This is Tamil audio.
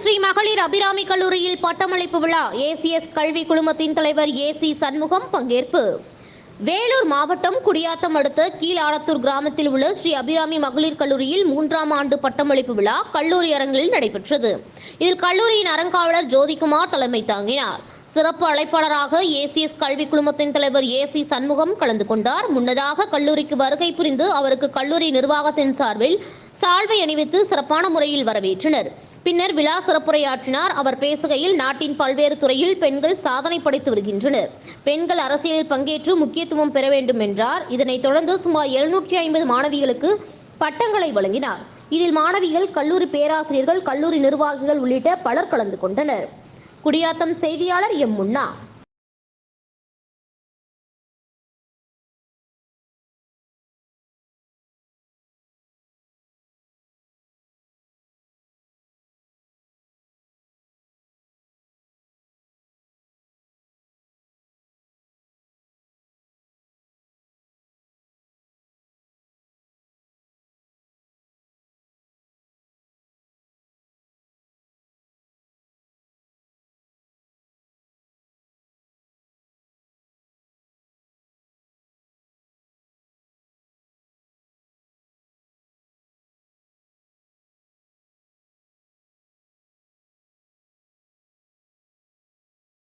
ஸ்ரீ மகளிர் அபிராமி கல்லூரியில் பட்டமளிப்பு விழா. ஏசிஎஸ் கல்வி குழுமத்தின் தலைவர் ஏசி சண்முகம் பங்கேற்பு. வேலூர் மாவட்டம் குடியாத்தம் அடுத்த கீழாளத்தூர் கிராமத்தில் உள்ள ஸ்ரீ அபிராமி மகளிர் கல்லூரியில் மூன்றாம் ஆண்டு பட்டமளிப்பு விழா கல்லூரி அரங்கில் நடைபெற்றது. இதில் கல்லூரியின் அறங்காவலர் ஜோதிகுமார் தலைமை தாங்கினார். சிறப்பு அழைப்பாளராக ஏசிஎஸ் கல்வி குழுமத்தின் தலைவர் ஏசி சண்முகம் கலந்து கொண்டார். முன்னதாக கல்லூரிக்கு வருகை புரிந்து அவருக்கு கல்லூரி நிர்வாகத்தின் சார்பில் சால்வை அணிவித்து சிறப்பான முறையில் வரவேற்றனர். பின்னர் விழா சிறப்புரையாற்றினார் அவர் பேசுகையில் நாட்டின் பல்வேறு துறையில் பெண்கள் சாதனை படைத்து வருகின்றனர். பெண்கள் அரசியலில் பங்கேற்று முக்கியத்துவம் பெற வேண்டும் என்றார். இதனைத் தொடர்ந்து சுமார் எழுநூற்றி ஐம்பது மாணவிகளுக்கு பட்டங்களை வழங்கினார். இதில் மாணவிகள் கல்லூரி பேராசிரியர்கள் கல்லூரி நிர்வாகிகள் உள்ளிட்ட பலர் கலந்து கொண்டனர். குடியாத்தம் செய்தியாளர் எம் முன்னா.